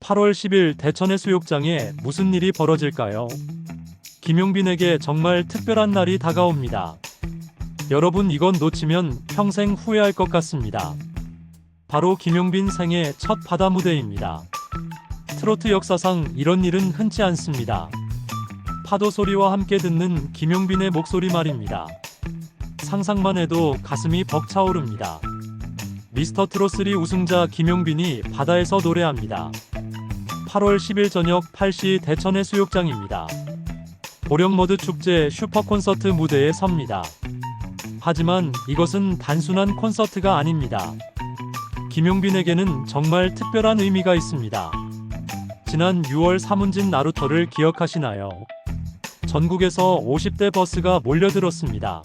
8월 10일 대천해 수욕장에 무슨 일이 벌어질까요? 김용빈에게 정말 특별한 날이 다가옵니다. 여러분 이건 놓치면 평생 후회할 것 같습니다. 바로 김용빈 생애 첫 바다 무대입니다. 트로트 역사상 이런 일은 흔치 않습니다. 파도 소리와 함께 듣는 김용빈의 목소리 말입니다. 상상만 해도 가슴이 벅차오릅니다. 미스터 트롯 3 우승자 김용빈이 바다에서 노래합니다. 8월 10일 저녁 8시 대천해 수욕장입니다. 보령머드 축제 슈퍼 콘서트 무대에 섭니다. 하지만 이것은 단순한 콘서트가 아닙니다. 김용빈에게는 정말 특별한 의미가 있습니다. 지난 6월 사문진 나루터를 기억하시나요? 전국에서 50대 버스가 몰려들었습니다.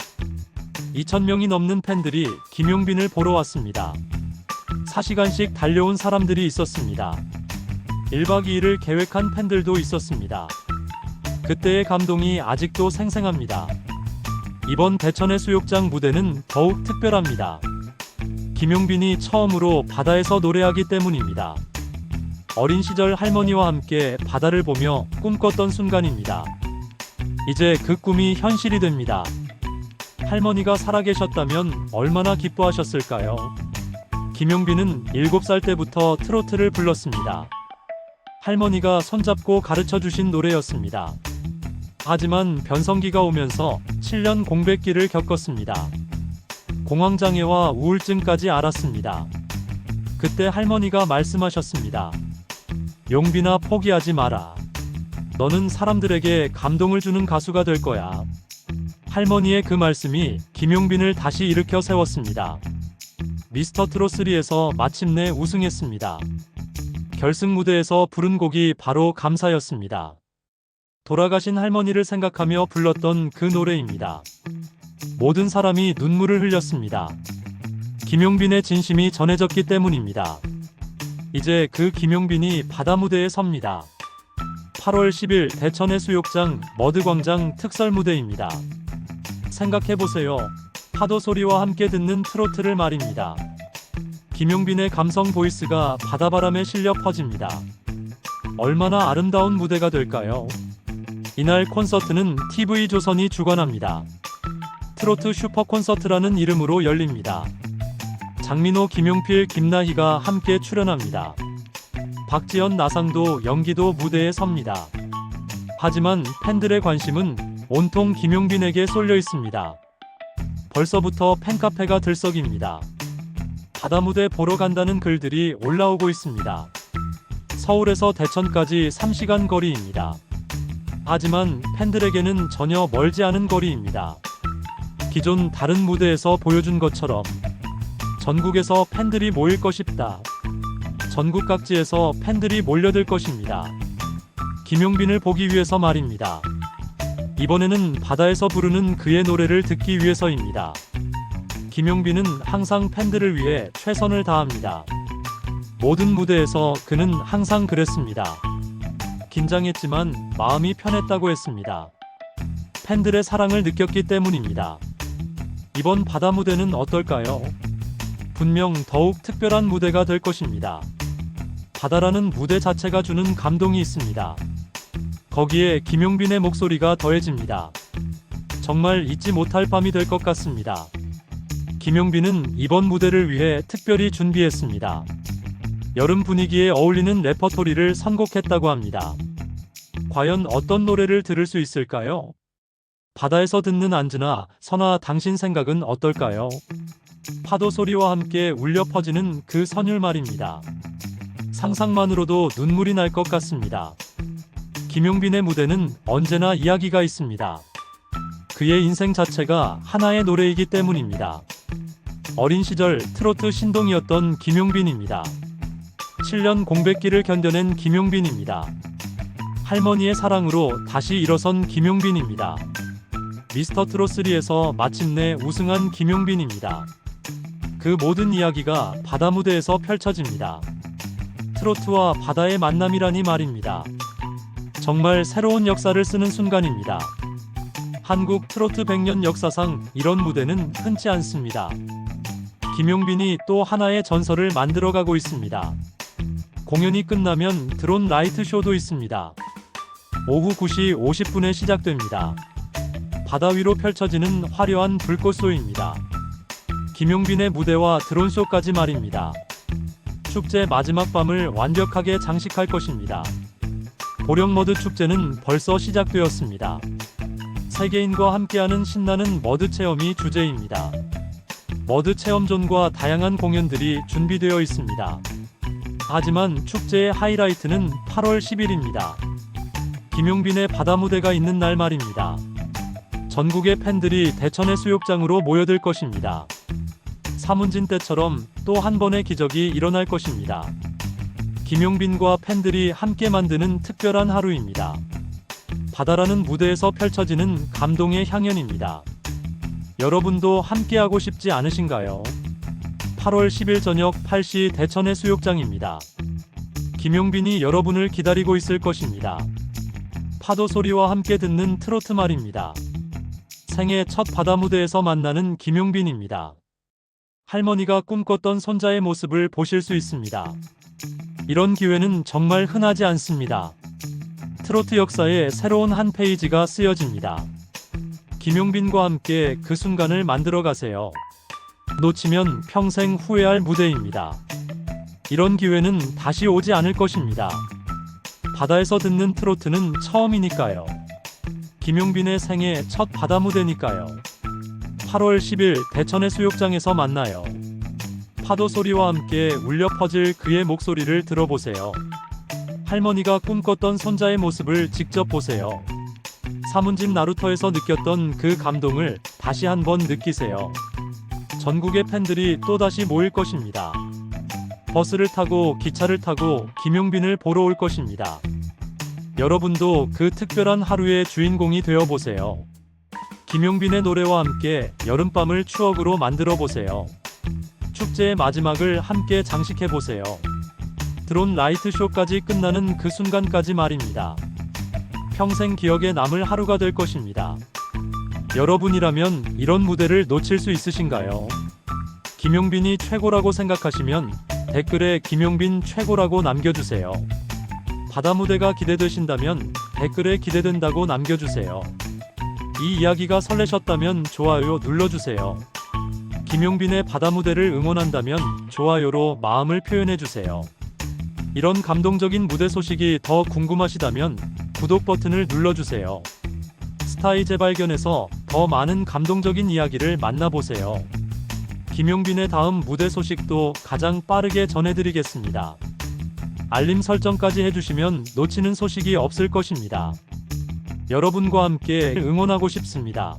2,000명이 넘는 팬들이 김용빈을 보러 왔습니다. 4시간씩 달려온 사람들이 있었습니다. 1박 2일을 계획한 팬들도 있었습니다. 그때의 감동이 아직도 생생합니다. 이번 대천해 수욕장 무대는 더욱 특별합니다. 김용빈이 처음으로 바다에서 노래하기 때문입니다. 어린 시절 할머니와 함께 바다를 보며 꿈꿨던 순간입니다. 이제 그 꿈이 현실이 됩니다. 할머니가 살아계셨다면 얼마나 기뻐하셨을까요? 김용빈은 7살 때부터 트로트를 불렀습니다. 할머니가 손잡고 가르쳐 주신 노래였습니다. 하지만 변성기가 오면서 7년 공백기를 겪었습니다. 공황장애와 우울증까지 앓았습니다. 그때 할머니가 말씀하셨습니다. 용빈아 포기하지 마라. 너는 사람들에게 감동을 주는 가수가 될 거야. 할머니의 그 말씀이 김용빈을 다시 일으켜 세웠습니다. 미스터 트롯3에서 마침내 우승했습니다. 결승 무대에서 부른 곡이 바로 감사였습니다. 돌아가신 할머니를 생각하며 불렀던 그 노래입니다. 모든 사람이 눈물을 흘렸습니다. 김용빈의 진심이 전해졌기 때문입니다. 이제 그 김용빈이 바다 무대에 섭니다. 8월 10일 대천해 수욕장 머드광장 특설 무대입니다. 생각해보세요. 파도 소리와 함께 듣는 트로트를 말입니다. 김용빈의 감성 보이스가 바다바람에 실려 퍼집니다. 얼마나 아름다운 무대가 될까요? 이날 콘서트는 TV조선이 주관합니다. 트로트 슈퍼 콘서트라는 이름으로 열립니다. 장민호, 김용필, 김나희가 함께 출연합니다. 박지연, 나상도, 연기도 무대에 섭니다. 하지만 팬들의 관심은 온통 김용빈에게 쏠려 있습니다. 벌써부터 팬카페가 들썩입니다. 바다 무대 보러 간다는 글들이 올라오고 있습니다. 서울에서 대천까지 3시간 거리입니다. 하지만 팬들에게는 전혀 멀지 않은 거리입니다. 기존 다른 무대에서 보여준 것처럼 전국에서 팬들이 모일 것입다. 전국 각지에서 팬들이 몰려들 것입니다. 김용빈을 보기 위해서 말입니다. 이번에는 바다에서 부르는 그의 노래를 듣기 위해서입니다. 김용빈은 항상 팬들을 위해 최선을 다합니다. 모든 무대에서 그는 항상 그랬습니다. 긴장했지만 마음이 편했다고 했습니다. 팬들의 사랑을 느꼈기 때문입니다. 이번 바다 무대는 어떨까요? 분명 더욱 특별한 무대가 될 것입니다. 바다라는 무대 자체가 주는 감동이 있습니다. 거기에 김용빈의 목소리가 더해집니다. 정말 잊지 못할 밤이 될 것 같습니다. 김용빈은 이번 무대를 위해 특별히 준비했습니다. 여름 분위기에 어울리는 레퍼토리를 선곡했다고 합니다. 과연 어떤 노래를 들을 수 있을까요? 바다에서 듣는 안즈나 선아 당신 생각은 어떨까요? 파도 소리와 함께 울려 퍼지는 그 선율 말입니다. 상상만으로도 눈물이 날 것 같습니다. 김용빈의 무대는 언제나 이야기가 있습니다. 그의 인생 자체가 하나의 노래이기 때문입니다. 어린 시절 트로트 신동이었던 김용빈입니다. 7년 공백기를 견뎌낸 김용빈입니다. 할머니의 사랑으로 다시 일어선 김용빈입니다. 미스터 트롯3에서 마침내 우승한 김용빈입니다. 그 모든 이야기가 바다 무대에서 펼쳐집니다. 트로트와 바다의 만남이라니 말입니다. 정말 새로운 역사를 쓰는 순간입니다. 한국 트로트 100년 역사상 이런 무대는 흔치 않습니다. 김용빈이 또 하나의 전설을 만들어가고 있습니다. 공연이 끝나면 드론 라이트 쇼도 있습니다. 오후 9시 50분에 시작됩니다. 바다 위로 펼쳐지는 화려한 불꽃쇼입니다. 김용빈의 무대와 드론쇼까지 말입니다. 축제 마지막 밤을 완벽하게 장식할 것입니다. 보령머드 축제는 벌써 시작되었습니다. 세계인과 함께하는 신나는 머드 체험이 주제입니다. 머드 체험존과 다양한 공연들이 준비되어 있습니다. 하지만 축제의 하이라이트는 8월 10일입니다. 김용빈의 바다 무대가 있는 날 말입니다. 전국의 팬들이 대천의 수욕장으로 모여들 것입니다. 사문진 때처럼 또 한 번의 기적이 일어날 것입니다. 김용빈과 팬들이 함께 만드는 특별한 하루입니다. 바다라는 무대에서 펼쳐지는 감동의 향연입니다. 여러분도 함께하고 싶지 않으신가요? 8월 10일 저녁 8시 대천의 수욕장입니다. 김용빈이 여러분을 기다리고 있을 것입니다. 파도 소리와 함께 듣는 트로트 말입니다. 생애 첫 바다 무대에서 만나는 김용빈입니다. 할머니가 꿈꿨던 손자의 모습을 보실 수 있습니다. 이런 기회는 정말 흔하지 않습니다. 트로트 역사에 새로운 한 페이지가 쓰여집니다. 김용빈과 함께 그 순간을 만들어 가세요. 놓치면 평생 후회할 무대입니다. 이런 기회는 다시 오지 않을 것입니다. 바다에서 듣는 트로트는 처음이니까요. 김용빈의 생애 첫 바다 무대니까요. 8월 10일 대천의 수욕장에서 만나요. 파도 소리와 함께 울려 퍼질 그의 목소리를 들어보세요. 할머니가 꿈꿨던 손자의 모습을 직접 보세요. 사문집 나루터에서 느꼈던 그 감동을 다시 한번 느끼세요. 전국의 팬들이 또다시 모일 것입니다. 버스를 타고 기차를 타고 김용빈을 보러 올 것입니다. 여러분도 그 특별한 하루의 주인공이 되어 보세요. 김용빈의 노래와 함께 여름밤을 추억으로 만들어 보세요. 축제의 마지막을 함께 장식해 보세요. 드론 라이트 쇼까지 끝나는 그 순간까지 말입니다. 평생 기억에 남을 하루가 될 것입니다. 여러분이라면 이런 무대를 놓칠 수 있으신가요? 김용빈이 최고라고 생각하시면 댓글에 김용빈 최고라고 남겨주세요. 바다 무대가 기대되신다면 댓글에 기대된다고 남겨주세요. 이 이야기가 설레셨다면 좋아요 눌러주세요. 김용빈의 바다 무대를 응원한다면 좋아요로 마음을 표현해주세요. 이런 감동적인 무대 소식이 더 궁금하시다면 구독 버튼을 눌러주세요. 스타의 재발견에서 더 많은 감동적인 이야기를 만나보세요. 김용빈의 다음 무대 소식도 가장 빠르게 전해드리겠습니다. 알림 설정까지 해주시면 놓치는 소식이 없을 것입니다. 여러분과 함께 응원하고 싶습니다.